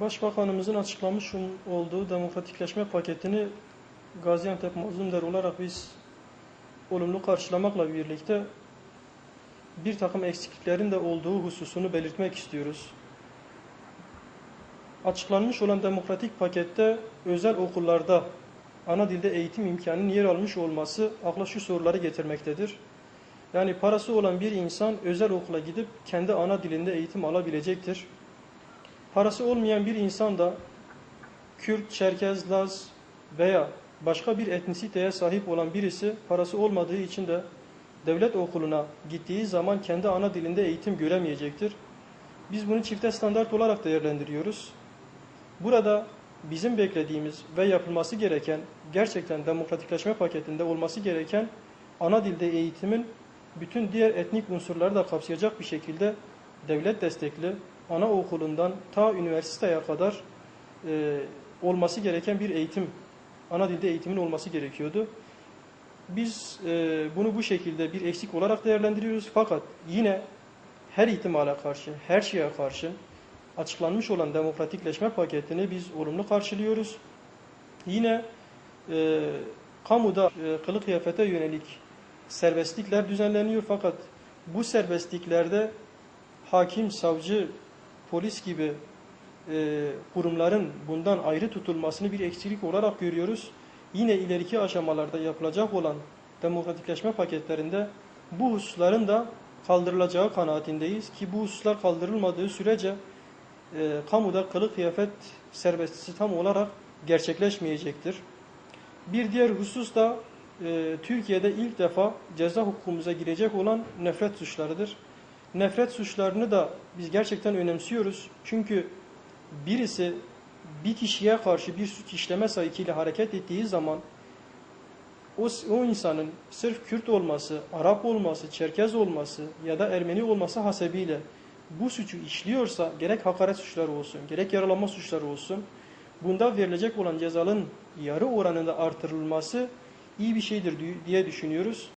Başbakanımızın açıklamış olduğu demokratikleşme paketini Gaziantep Mazlumder olarak biz olumlu karşılamakla birlikte bir takım eksikliklerin de olduğu hususunu belirtmek istiyoruz. Açıklanmış olan demokratik pakette özel okullarda ana dilde eğitim imkanının yer almış olması akla şu soruları getirmektedir. Yani parası olan bir insan özel okula gidip kendi ana dilinde eğitim alabilecektir. Parası olmayan bir insan da Kürt, Çerkez, Laz veya başka bir etnisiteye sahip olan birisi parası olmadığı için de devlet okuluna gittiği zaman kendi ana dilinde eğitim göremeyecektir. Biz bunu çifte standart olarak değerlendiriyoruz. Burada bizim beklediğimiz ve yapılması gereken gerçekten demokratikleşme paketinde olması gereken ana dilde eğitimin bütün diğer etnik unsurları da kapsayacak bir şekilde devlet destekli ana okulundan ta üniversiteye kadar e, olması gereken bir eğitim, ana dilde eğitimin olması gerekiyordu. Biz e, bunu bu şekilde bir eksik olarak değerlendiriyoruz. Fakat yine her ihtimale karşı, her şeye karşı açıklanmış olan demokratikleşme paketini biz olumlu karşılıyoruz. Yine e, kamuda e, kılık kıyafete yönelik serbestlikler düzenleniyor fakat bu serbestliklerde hakim, savcı, polis gibi e, kurumların bundan ayrı tutulmasını bir eksiklik olarak görüyoruz. Yine ileriki aşamalarda yapılacak olan demokratikleşme paketlerinde bu hususların da kaldırılacağı kanaatindeyiz ki bu hususlar kaldırılmadığı sürece e, kamuda kılık kıyafet serbestisi tam olarak gerçekleşmeyecektir. Bir diğer husus da e, Türkiye'de ilk defa ceza hukukumuza girecek olan nefret suçlarıdır. Nefret suçlarını da biz gerçekten önemsiyoruz. Çünkü birisi bir kişiye karşı bir suç işleme sayısıyla hareket ettiği zaman o, o insanın sırf Kürt olması, Arap olması, Çerkez olması ya da Ermeni olması hasebiyle bu suçu işliyorsa gerek hakaret suçları olsun, gerek yaralanma suçları olsun bunda verilecek olan cezanın yarı oranında artırılması iyi bir şeydir diye düşünüyoruz.